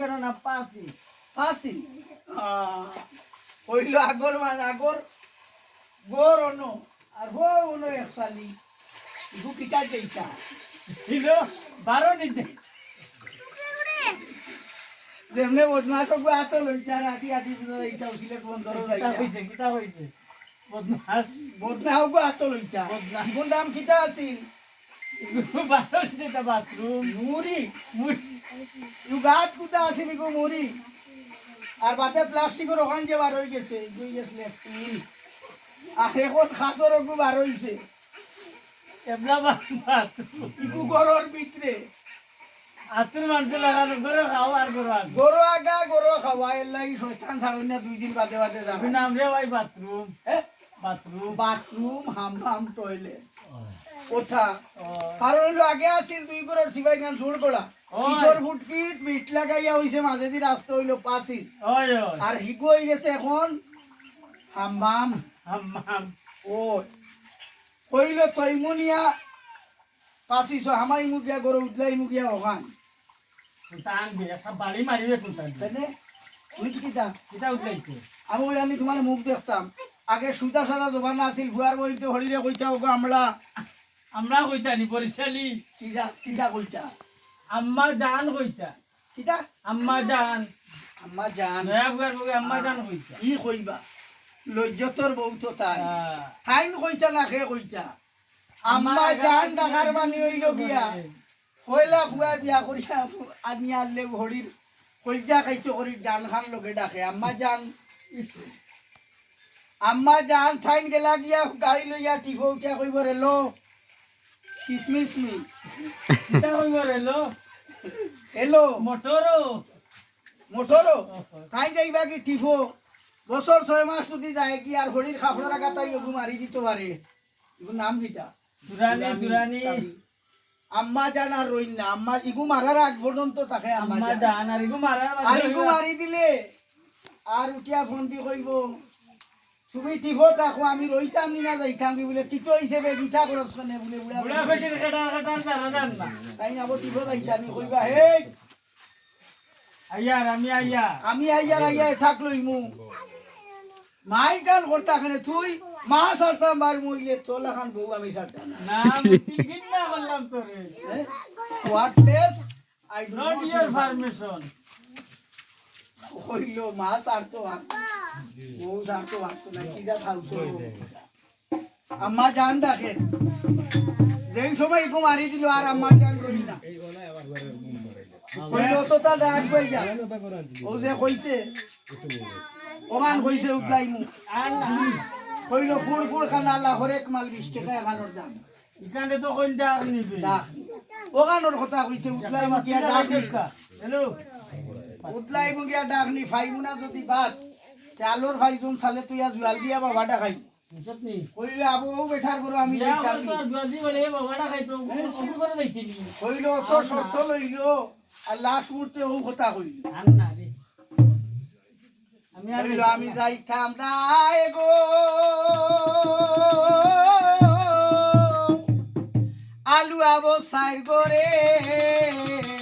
কেন না পাঁচি ফাঁসি হইল আগর মানে আগর গোর অন্য আর হো অন্য এক সালি ইগু কিটা দেইতা ছিল বারো যেমনে বদমাস গো আত লইতা রাতি আটি বিনা দেইতা বন্দর কিতা যাইতা হইছে কিতা হইছে? গো আত লইতা। দাম কিটা আছিল? বাথরুম। মুড়ি। মুই ইউ গাছ কুটা আছিল ইগু মুড়ি আর বাতে প্লাস্টিকের ওখান যে বার হয়ে গেছে। ইগুই গেছিল স্টিল আর এখন খাসর গু বার বাথরুম ইগু গরর ভিতরে। আতুর মানুষ লাগানো করে খাও আর আর গরু আগা গরু খাওয়া এর লাগি শৈতান ছাড়ুন না দুই দিন বাদে বাদে যাবে। নাম রে ভাই বাথরুম। বাথরুম। বাথরুম হামহাম টয়লেট। কোথা কারণ হইল আগে আছিল দুই গরুর সিবাই গান জোর ওই। ইটর ফুটকিত বিট লাগাইয়া হইছে মাঝে দি রাস্তা হইল ওই আর হিগু হয়ে গেছে এখন হামহাম হাম্মাম ও কইল তৈমুনিয়া পাঁচিস হামাই মুগিয়া গরু উদলাই মুগিয়া ওখান কোনটা আনবে একটা বাড়ি মারিবে কিতা। কিতা উঠলাইছে আমি জানি তোমার মুখ দেখতাম। আগে সুতা সাদা জবানা আছিল ভুয়ার বইতে হরিরে কইতা ওগো আমরা আমরা কইতানি বরিশালি কিটা কিটা কইতা? আম্মা জান কইতা। কিটা আম্মা জান। আম্মা জান। নয়া বুয়ার বুকে আম্মা জান কইতা। ই কইবা লজ্জতর বউ তো তাই। আহ, কইতা না খে কইতা? আম্মা জান ডাকার বানি হইল গিয়া। কইলা ফুয়া দিয়া করিয়া আনি আনলে হরির কইজা খাইতো করি জান খান লগে ডাকে। আম্মা জান আম্মা জান থাইন গেলা গিয়া গাড়ি লইয়া টিফো উঠিয়া কইব রে লো। কিসমিস মি। এলো। মোটরো মোটরো খাই যাইবা কি টিফো বছর ছয় মাস যদি যায় কি আর হরির খাফড়া রাখা তাই ওগু মারি দিতে পারে। ইগু নাম কিটা? সুরানি সুরানি আম্মা জান আর রইন না। আম্মা ইগু মারার আগ পর্যন্ত তাকে আম্মা জান। আর ইগো মারার আর ইগু মারি দিলে আর উঠিয়া ফোন দি কইব তুমি টিফো থাকো আমি রইতাম নি না যাইতাম কি বলে টিটো হিসেবে গীতা করস কেনে বলে বুড়া বুড়া ফেটির খেটা খেটা জানা জান না তাই না আবার টিফো যাইতানি কইবা হে আইয়ার আমি আইয়া। আমি আইয়ার আইয়া ঠাক লইমু মাই গাল করতা খানে তুই মা সারতাম বার মুইলে তোলা খান বউ আমি সারতাম না। না বললাম তোরে what less I do not your permission কইলো মা সারতো বউ সারতো আর না কি যা খাওছো আম্মা জান ডাকে যেই সময় ইকো মারি দিল আর আম্মা জান রই না। কইলো তো তা ডাক কই যা ও যে কইছে ওখান কইছে উতলাইমু আর না কইলো ফুল ফুল খানা আল্লাহ হরেক মাল বিশ টাকা এখানোর দাম। ইকানে তো কোন ডাক নিবে। ডাক। ওখানোর কথা কইছে উতলাই মুগিয়া ডাক নি হ্যালো। উতলাই মুগিয়া ডাক নি ফাইবু না যদি বাদ তে আলোর ফাইজুন সালে তুই আজ জুয়াল দিয়া বাবাটা খাই কইলে আবু ও বেঠার করো আমি তো কইলো অত শর্ত লইলো আর লাস্ট মুহূর্তে ও কথা কইল। আমি কইলো আমি যাইতাম না গো। আলু আবো সাইর করে ওরে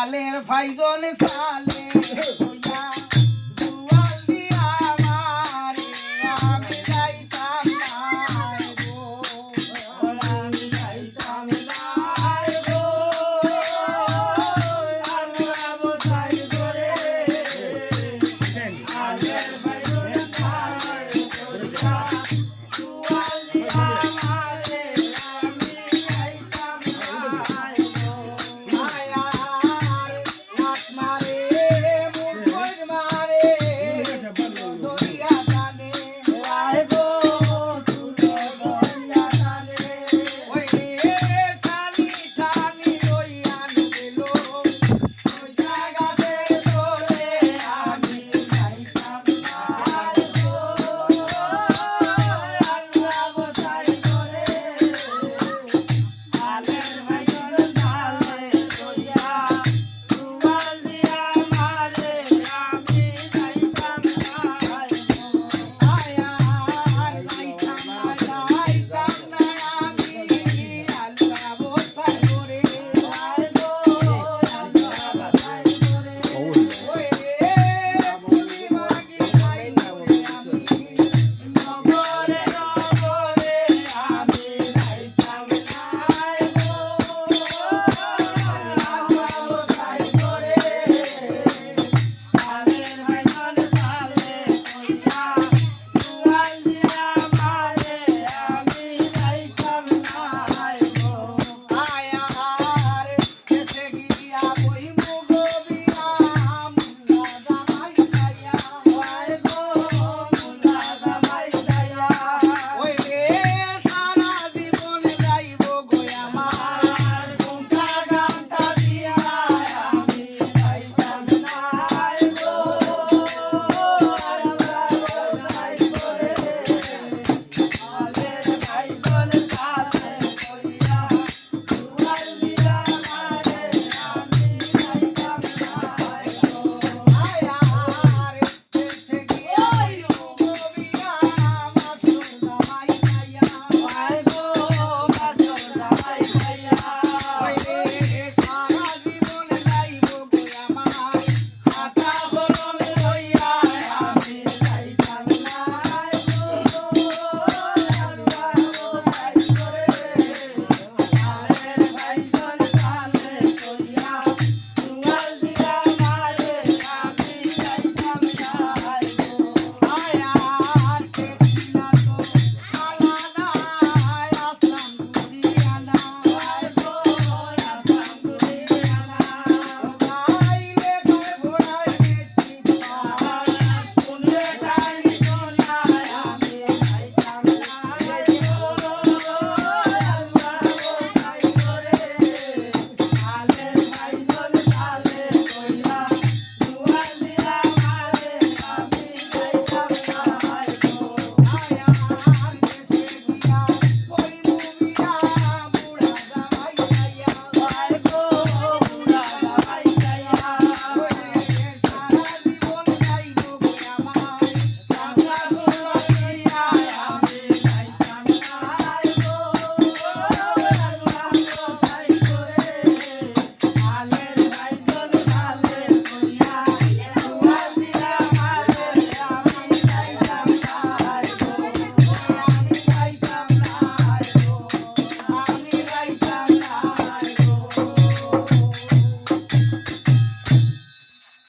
আলের ফাইজন সালে।